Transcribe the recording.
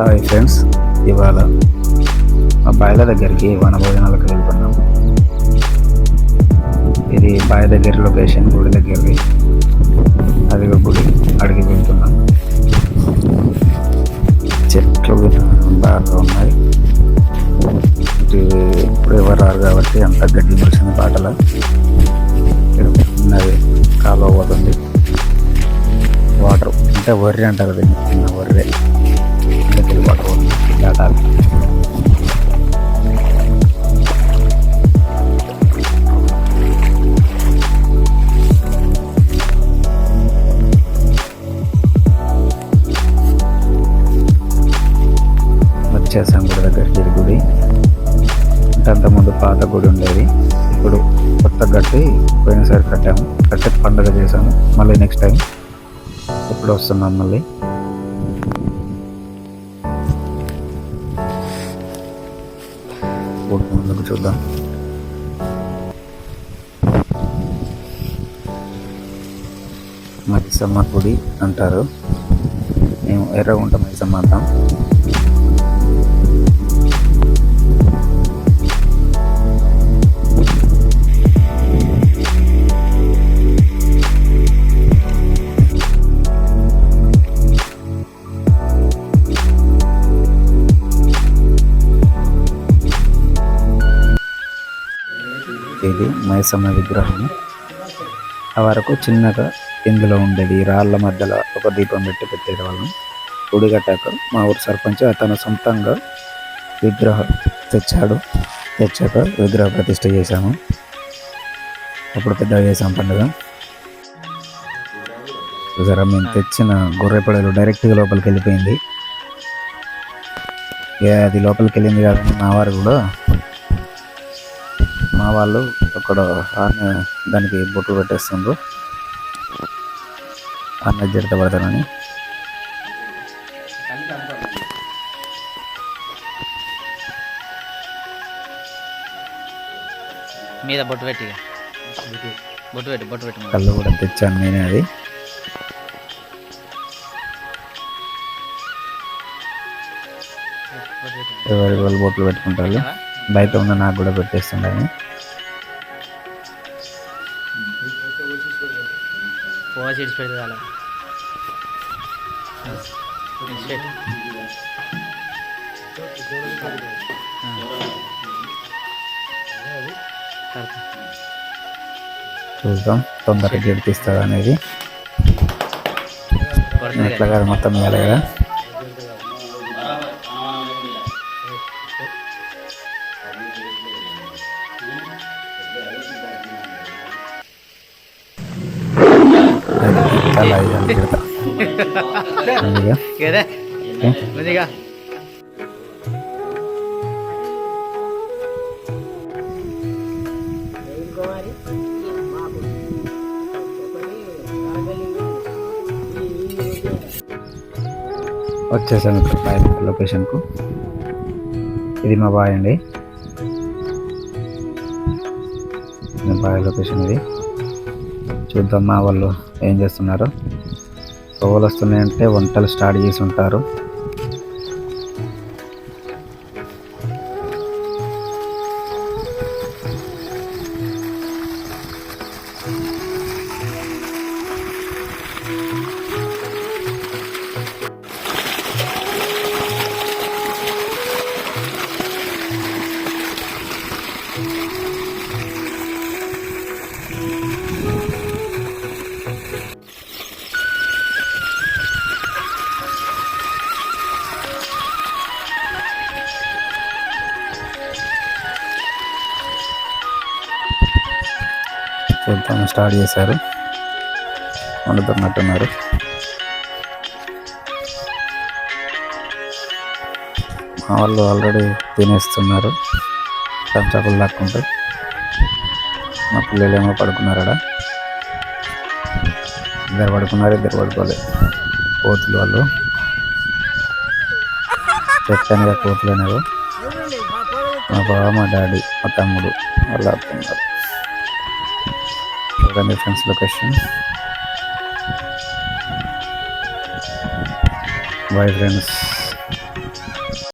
Hi friends ఇవాళ మా బాయిల దగ్గరికి వన భోజనాలకు వెళ్తున్నాం. ఇది బావి దగ్గర లొకేషన్ గుడి దగ్గరది. అది గుడి అడిగి వెళ్తున్నాం. చెట్లు బాగా ఉన్నాయి. ఇప్పుడు ఎవరు రారు కాబట్టి అంత గడ్డి మురిసిన పాటల. ఉన్నది కాలువ పోతుంది. వాటర్ అంటే వర్రి అంటారు దీన్ని చిన్న వర్రే వచ్చేసాం గుడి దగ్గరికి ఇది గుడి. అంతకుముందు పాత గుడి ఉండేది. ఇప్పుడు కొత్త గట్టి పోయినసారి కట్టాము. కట్టి పండుగ చేసాము మళ్ళీ నెక్స్ట్ టైం ఇప్పుడు వస్తున్నాం మళ్ళీ. గుడి ముందుకు చూద్దాం. మైసమ్మ గుడి అంటారు. మేము ఎర్రగుంట మైసమ్మ అంటాం. ఇది మైసమ్మ విగ్రహం ఆ వరకు చిన్నగా ఇందులో ఉండేది. రాళ్ళ మధ్యలో ఒక దీపం పెట్టి పెట్టేది వాళ్ళం. మా ఊరు సర్పంచ్ అతను సొంతంగా విగ్రహం తెచ్చాడు. తెచ్చాక విగ్రహ ప్రతిష్ట చేశాము. అప్పుడు పెద్ద చేసాం పండుగ. చూసారా మేము తెచ్చిన గొర్రెపడలు డైరెక్ట్గా లోపలికి వెళ్ళిపోయింది. ఇక అది లోపలికి వెళ్ళింది కాబట్టి మా వారు కూడా మా వాళ్ళు అక్కడ ఆమె దానికి బొట్టు పెట్టేస్తుండ్రు ఆమె జడత పడతానని మీద బొట్టు పెట్టి. బొట్టు పెట్టి బొట్టు పెట్టి. కళ్ళు కూడా తెచ్చాను నేనే అది. ఎవరి వాళ్ళు బొట్లు పెట్టుకుంటారు బయట ఉన్న నాకు కూడా పెట్టేస్తుండని పోగా చెడిచి పెడితే అలా. చూద్దాం తొందరగా గెలిపిస్తుంది అనేది కదా. గారు మొత్తం ఇవ్వాలి కదా ఓకే. మంచిగా? వచ్చేసాను ఇప్పుడు బాయ్ లొకేషన్కు. ఇది మా బాయ్ అండి. బాయ్ లొకేషన్ ఇది. చూద్దాం మా వాళ్ళు ఏం చేస్తున్నారు? పువ్వులు వస్తున్నాయంటే వంటలు స్టార్ట్ చేసి ఉంటారు. చూద్దాం స్టార్ట్ చేశారు. వండుతున్నట్టున్నారు మా వాళ్ళు ఆల్రెడీ తినేస్తున్నారు. కంచాకులు లాక్కుంటే. మా పిల్లలు ఏమో పడుకున్నారడా ఇద్దరు పడుకున్నారు ఇద్దరు పడుకోలేదు కోతులు వాళ్ళు. చెప్పానుగా కోతులు అనేవి. మా బావ మా డాడీ మా తమ్ముడు వాళ్ళు ఆడుతున్నారు. చూడండి ఫ్రెండ్స్ లొకేషన్ బాయ్ ఫ్రెండ్స్